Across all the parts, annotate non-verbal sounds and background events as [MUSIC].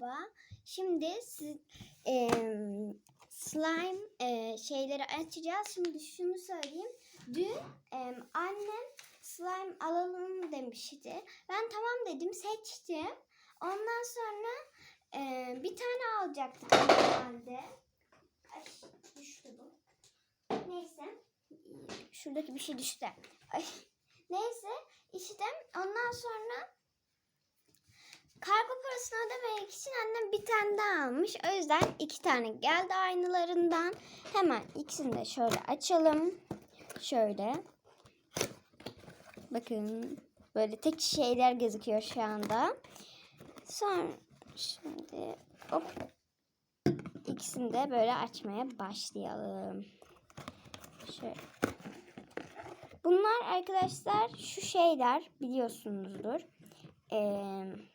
Merhaba. Şimdi siz, e, slime e, şeyleri açacağız. Şimdi şunu söyleyeyim. Dün e, annem slime alalım demişti. Ben tamam dedim seçtim. Ondan sonra e, bir tane alacaktık normalde. Ay düştü bu. Neyse. Şuradaki bir şey düştü. Ay. Neyse işte ondan sonra Kargo ödemek için annem bir tane daha almış. O yüzden iki tane geldi aynılarından. Hemen ikisini de şöyle açalım. Şöyle. Bakın. Böyle tek şeyler gözüküyor şu anda. Sonra şimdi hop. İkisini de böyle açmaya başlayalım. Şöyle. Bunlar arkadaşlar şu şeyler biliyorsunuzdur. Eee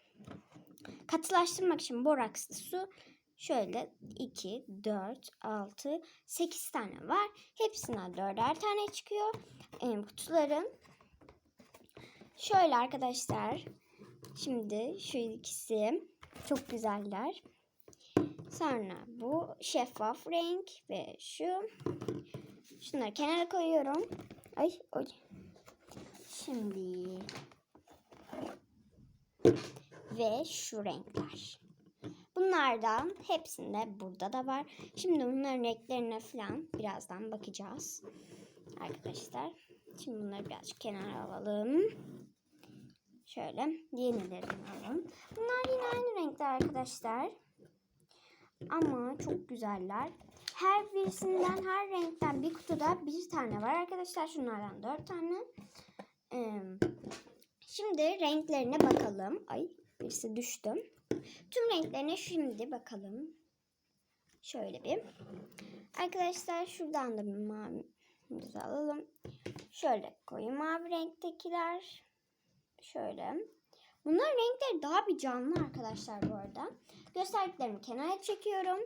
katılaştırmak için borakslı su şöyle 2, 4, 6, 8 tane var. Hepsinden dörder tane çıkıyor. Ee, kutuların şöyle arkadaşlar. Şimdi şu ikisi çok güzeller. Sonra bu şeffaf renk ve şu. Şunları kenara koyuyorum. Ay oy. Şimdi ve şu renkler. Bunlardan hepsinde burada da var. Şimdi bunların renklerine falan birazdan bakacağız. Arkadaşlar. Şimdi bunları birazcık kenara alalım. Şöyle yenilerini alalım. Bunlar yine aynı renkte arkadaşlar. Ama çok güzeller. Her birisinden her renkten bir kutuda bir tane var arkadaşlar. Şunlardan dört tane. Ee, şimdi renklerine bakalım. Ay birisi düştü. Tüm renklerine şimdi bakalım. Şöyle bir. Arkadaşlar şuradan da bir mavi alalım. Şöyle koyu mavi renktekiler. Şöyle. Bunların renkleri daha bir canlı arkadaşlar bu arada. Gösterdiklerimi kenara çekiyorum.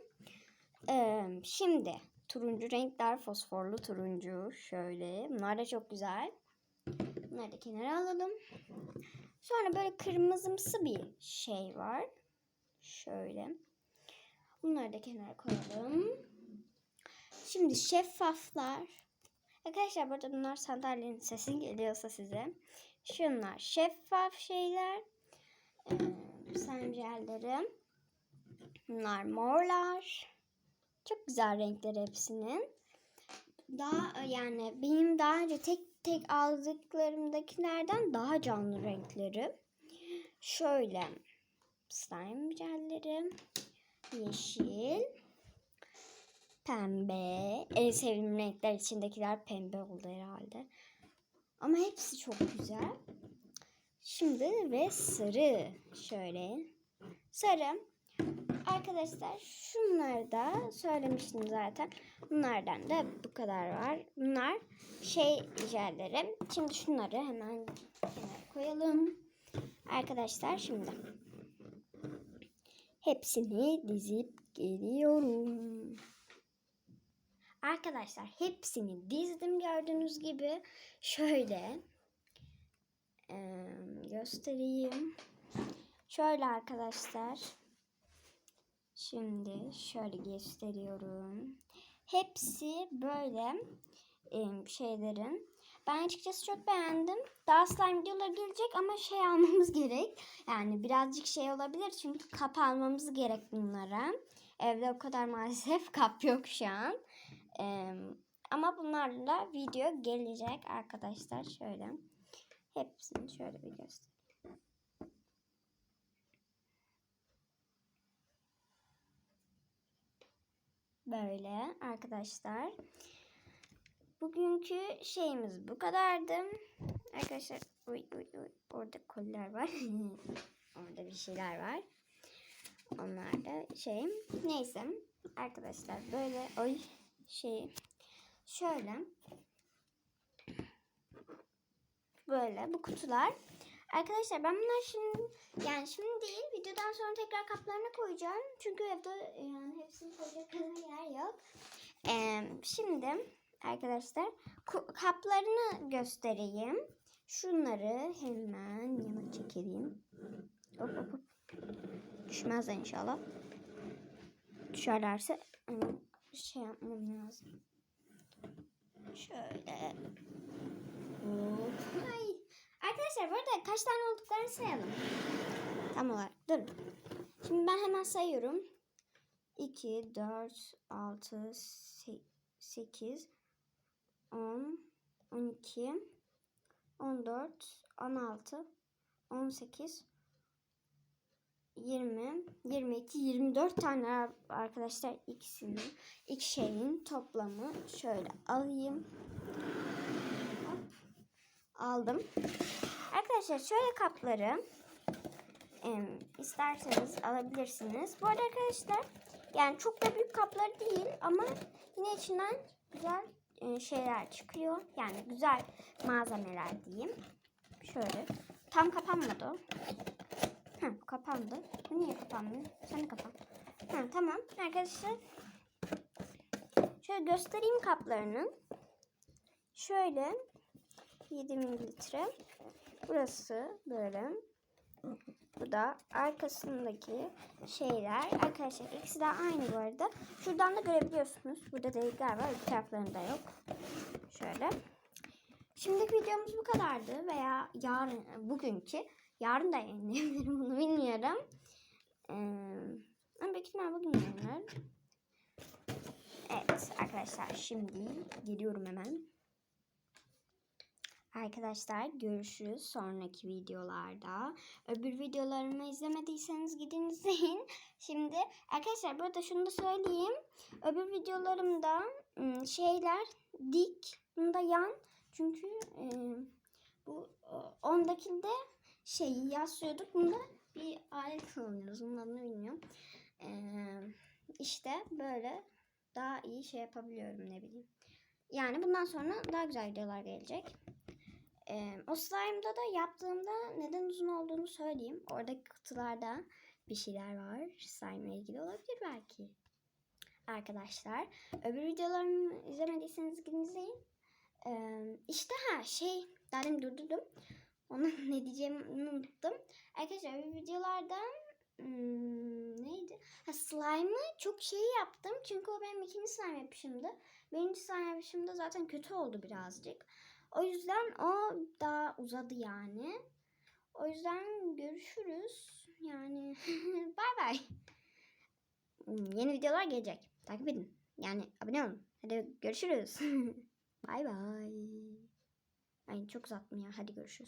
Ee, şimdi turuncu renkler fosforlu turuncu. Şöyle. Bunlar da çok güzel. Bunları da kenara alalım. Sonra böyle kırmızımsı bir şey var. Şöyle. Bunları da kenara koyalım. Şimdi şeffaflar. Arkadaşlar burada bunlar sandalyenin sesi geliyorsa size. Şunlar şeffaf şeyler. Ee, sencerleri. Bunlar morlar. Çok güzel renkler hepsinin. Daha yani benim daha önce tek tek aldıklarımdakilerden daha canlı renkleri. Şöyle slime jelleri, yeşil, pembe. En sevdiğim renkler içindekiler pembe oldu herhalde. Ama hepsi çok güzel. Şimdi ve sarı. Şöyle. Sarı. Arkadaşlar şunları da söylemiştim zaten. Bunlardan da bu kadar var. Bunlar şey jelleri. Şimdi şunları hemen kenara koyalım. Arkadaşlar şimdi hepsini dizip geliyorum. Arkadaşlar hepsini dizdim gördüğünüz gibi. Şöyle göstereyim. Şöyle arkadaşlar. Şimdi şöyle gösteriyorum. Hepsi böyle e, şeylerin. Ben açıkçası çok beğendim. Daha slime videoları gelecek ama şey [LAUGHS] almamız gerek. Yani birazcık şey olabilir çünkü kap almamız gerek bunlara. Evde o kadar [LAUGHS] maalesef kap yok şu an. E, ama bunlarla video gelecek arkadaşlar. Şöyle. Hepsini şöyle bir göstereyim. Böyle arkadaşlar. Bugünkü şeyimiz bu kadardı. Arkadaşlar uy, uy, uy, orada koller var. [LAUGHS] orada bir şeyler var. Onlar da şey. Neyse arkadaşlar böyle oy şey şöyle böyle bu kutular. Arkadaşlar ben bunları şimdi yani şimdi değil videodan sonra tekrar kaplarına koyacağım. Çünkü evde yani hepsini koyacak yer yok. Ee, şimdi arkadaşlar kaplarını göstereyim. Şunları hemen yana çekelim. Hop hop hop. Düşmezler inşallah. Düşerlerse şey yapmam lazım. Şöyle. Hop. Ay. Arkadaşlar bu kaç tane olduklarını sayalım. Tam olarak. Dur. Şimdi ben hemen sayıyorum. 2, 4, 6, 8, 10, 12, 14, 16, 18, 20, 22, 24 tane arkadaşlar ikisinin, iki şeyin toplamı şöyle alayım. Hop. Aldım. Arkadaşlar şöyle kapları em, isterseniz alabilirsiniz. Bu arada arkadaşlar yani çok da büyük kaplar değil ama yine içinden güzel e, şeyler çıkıyor. Yani güzel malzemeler diyeyim. Şöyle. Tam kapanmadı o. Hı, kapandı. Niye kapanmıyor? Sen kapan. Hı, tamam arkadaşlar. Şöyle göstereyim kaplarını. Şöyle 7 mililitre. Burası böyle. Bu da arkasındaki şeyler. Arkadaşlar ikisi de aynı bu arada. Şuradan da görebiliyorsunuz. Burada delikler var. Öbür taraflarında yok. Şöyle. Şimdiki videomuz bu kadardı. Veya yarın, bugünkü. Yarın da yayınlayabilirim [LAUGHS] bunu bilmiyorum. Ee, büyük ihtimal bugün yayınlarım. Evet arkadaşlar şimdi geliyorum hemen. Arkadaşlar görüşürüz sonraki videolarda. Öbür videolarımı izlemediyseniz gidin izleyin. [LAUGHS] Şimdi arkadaşlar burada şunu da söyleyeyim. Öbür videolarımda ım, şeyler dik, bunda yan. Çünkü e, bu e, ondakinde şeyi yaslıyorduk. Bunda bir alet kullanıyoruz. Bunun adını bilmiyorum. E, işte böyle daha iyi şey yapabiliyorum ne bileyim. Yani bundan sonra daha güzel videolar gelecek. Ee, o slime'da da yaptığımda neden uzun olduğunu söyleyeyim. Oradaki kutularda bir şeyler var. Slime ile ilgili olabilir belki. Arkadaşlar. Öbür videolarımı izlemediyseniz gidin izleyin. Ee, işte ha şey daha durdurdum. Onu [LAUGHS] ne diyeceğimi unuttum. Arkadaşlar öbür videolarda hmm, neydi? Ha, slime'ı çok şey yaptım. Çünkü o benim ikinci slime yapışımdı. Birinci slime yapışımda zaten kötü oldu birazcık. O yüzden o daha uzadı yani. O yüzden görüşürüz. Yani [LAUGHS] bay bay. Yeni videolar gelecek. Takip edin. Yani abone olun. Hadi görüşürüz. [LAUGHS] bay bay. Ay çok uzattım ya. Hadi görüşürüz.